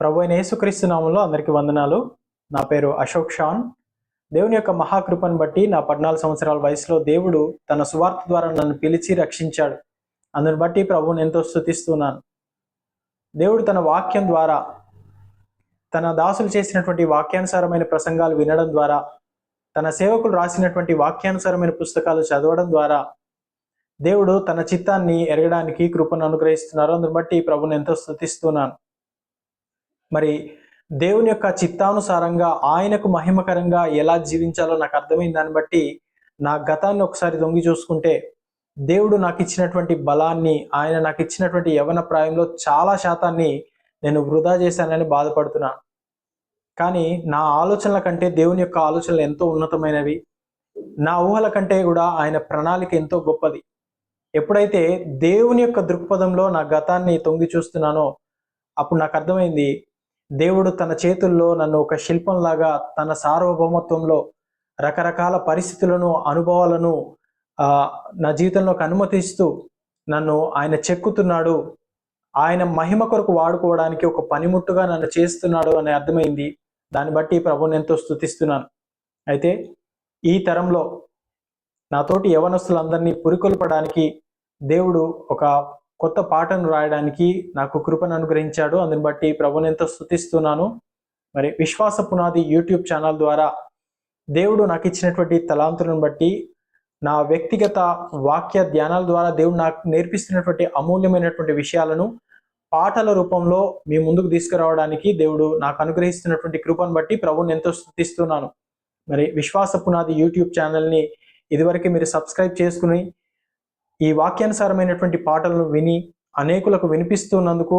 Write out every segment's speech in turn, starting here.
ప్రభు అయిన యేసుక్రీస్తు నామంలో అందరికీ వందనాలు. నా పేరు అశోక్ షాన్. దేవుని యొక్క మహాకృపను బట్టి నా పద్నాలుగు సంవత్సరాల వయసులో దేవుడు తన సువార్త ద్వారా నన్ను పిలిచి రక్షించాడు. అందుని బట్టి ప్రభువుని ఎంతో స్థుతిస్తున్నాను దేవుడు తన వాక్యం ద్వారా తన దాసులు చేసినటువంటి వాక్యానుసారమైన ప్రసంగాలు వినడం ద్వారా తన సేవకులు రాసినటువంటి వాక్యానుసారమైన పుస్తకాలు చదవడం ద్వారా దేవుడు తన చిత్తాన్ని ఎరగడానికి కృపను అనుగ్రహిస్తున్నారు. అందుని బట్టి ప్రభుని ఎంతో స్థుతిస్తున్నాను మరి దేవుని యొక్క చిత్తానుసారంగా ఆయనకు మహిమకరంగా ఎలా జీవించాలో నాకు అర్థమైంది. దాన్ని బట్టి నా గతాన్ని ఒకసారి దొంగి చూసుకుంటే దేవుడు నాకు ఇచ్చినటువంటి బలాన్ని ఆయన నాకు ఇచ్చినటువంటి యవన ప్రాయంలో చాలా శాతాన్ని నేను వృధా చేశానని బాధపడుతున్నాను కానీ నా ఆలోచనల కంటే దేవుని యొక్క ఆలోచనలు ఎంతో ఉన్నతమైనవి. నా ఊహల కంటే కూడా ఆయన ప్రణాళిక ఎంతో గొప్పది. ఎప్పుడైతే దేవుని యొక్క దృక్పథంలో నా గతాన్ని తొంగి చూస్తున్నానో అప్పుడు నాకు అర్థమైంది దేవుడు తన చేతుల్లో నన్ను ఒక శిల్పంలాగా తన సార్వభౌమత్వంలో రకరకాల పరిస్థితులను అనుభవాలను నా జీవితంలోకి అనుమతిస్తూ నన్ను ఆయన చెక్కుతున్నాడు. ఆయన మహిమ కొరకు వాడుకోవడానికి ఒక పనిముట్టుగా నన్ను చేస్తున్నాడు అని అర్థమైంది. దాన్ని బట్టి ప్రభుని ఎంతో స్థుతిస్తున్నాను అయితే ఈ తరంలో నాతోటి యవనస్తులందరినీ పురికొల్పడానికి దేవుడు ఒక కొత్త పాటను రాయడానికి నాకు కృపను అనుగ్రహించాడు. అందుని బట్టి ప్రభుని ఎంతో స్థుతిస్తున్నాను మరి విశ్వాస పునాది యూట్యూబ్ ఛానల్ ద్వారా దేవుడు నాకు ఇచ్చినటువంటి తలాంతులను బట్టి నా వ్యక్తిగత వాక్య ధ్యానాల ద్వారా దేవుడు నాకు నేర్పిస్తున్నటువంటి అమూల్యమైనటువంటి విషయాలను పాటల రూపంలో మీ ముందుకు తీసుకురావడానికి దేవుడు నాకు అనుగ్రహిస్తున్నటువంటి కృపను బట్టి ప్రభుని ఎంతో స్థుతిస్తున్నాను మరి విశ్వాస పునాది యూట్యూబ్ ఛానల్ని ఇదివరకు మీరు సబ్స్క్రైబ్ చేసుకుని ఈ వాక్యానుసారమైనటువంటి పాటలను విని అనేకులకు వినిపిస్తున్నందుకు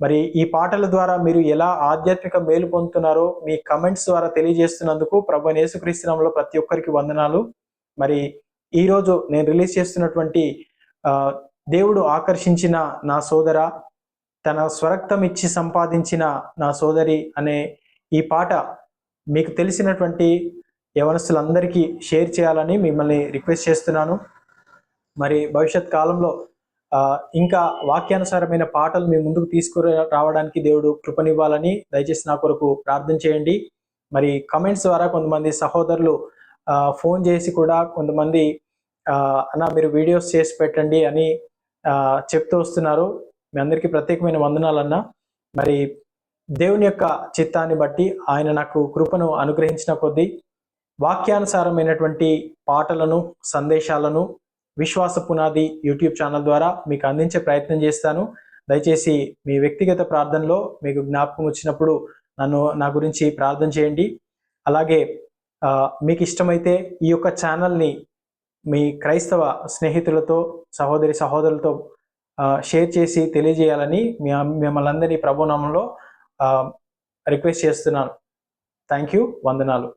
మరి ఈ పాటల ద్వారా మీరు ఎలా ఆధ్యాత్మిక మేలు పొందుతున్నారో మీ కమెంట్స్ ద్వారా తెలియజేస్తున్నందుకు ప్రభు నేసుక్రీస్తునామంలో ప్రతి ఒక్కరికి వందనాలు. మరి ఈరోజు నేను రిలీజ్ చేస్తున్నటువంటి దేవుడు ఆకర్షించిన నా సోదర తన స్వరక్తం ఇచ్చి సంపాదించిన నా సోదరి అనే ఈ పాట మీకు తెలిసినటువంటి యవనస్తులందరికీ షేర్ చేయాలని మిమ్మల్ని రిక్వెస్ట్ చేస్తున్నాను. మరి భవిష్యత్ కాలంలో ఇంకా వాక్యానుసారమైన పాటలు మీ ముందుకు తీసుకురా రావడానికి దేవుడు కృపనివ్వాలని దయచేసి నా కొరకు ప్రార్థన చేయండి. మరి కమెంట్స్ ద్వారా కొంతమంది సహోదరులు ఫోన్ చేసి కూడా కొంతమంది అన్న మీరు వీడియోస్ చేసి పెట్టండి అని చెప్తూ వస్తున్నారు. మీ అందరికీ ప్రత్యేకమైన వందనాలన్నా. మరి దేవుని యొక్క చిత్తాన్ని బట్టి ఆయన నాకు కృపను అనుగ్రహించిన కొద్దీ వాక్యానుసారమైనటువంటి పాటలను సందేశాలను విశ్వాస పునాది యూట్యూబ్ ఛానల్ ద్వారా మీకు అందించే ప్రయత్నం చేస్తాను. దయచేసి మీ వ్యక్తిగత ప్రార్థనలో మీకు జ్ఞాపకం వచ్చినప్పుడు నన్ను నా గురించి ప్రార్థన చేయండి. అలాగే మీకు ఇష్టమైతే ఈ యొక్క ఛానల్ని మీ క్రైస్తవ స్నేహితులతో సహోదరి సహోదరులతో షేర్ చేసి తెలియజేయాలని మీ మిమ్మల్ని అందరినీ ప్రభునామంలో రిక్వెస్ట్ చేస్తున్నాను. Thank you. వందనాలు.